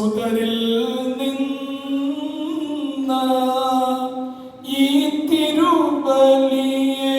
സുതരിൽ നിന്ന ഈ തിരുബലിയെ